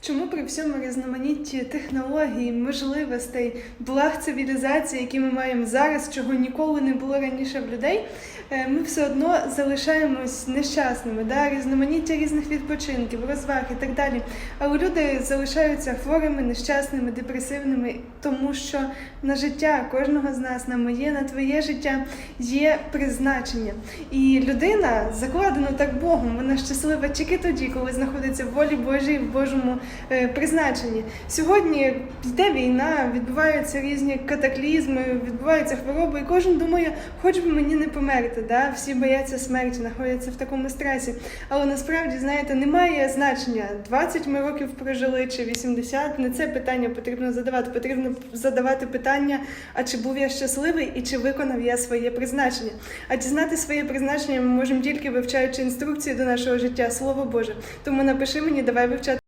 Чому при всьому різноманітті технологій, можливостей, благ цивілізації, які ми маємо зараз, чого ніколи не було раніше в людей, е, ми все одно залишаємось нещасними, да? різноманіття різних відпочинків, розваг і так далі. Але люди залишаються хворими, нещасними, депресивними, тому що на життя кожного з нас, на моє, на твоє життя є призначення. І людина закладена так Богом, вона щаслива тільки тоді, коли знаходиться в волі Божій, в Божому е, призначенні. Сьогодні йде війна, відбуваються різні катаклізми, відбуваються хвороби, і кожен думає, хоч би мені не померти. Да? Всі бояться смерті, знаходяться в такому стресі. Але насправді, знаєте, немає значення 20 ми років прожили чи 80. Не це питання потрібно задавати. Потрібно задавати питання, а чи був я щасливий і чи виконав я своє призначення. А дізнати своє призначення ми можемо тільки вивчаючи інструкції до нашого життя, слово Боже. Тому напиши мені, давай вивчати.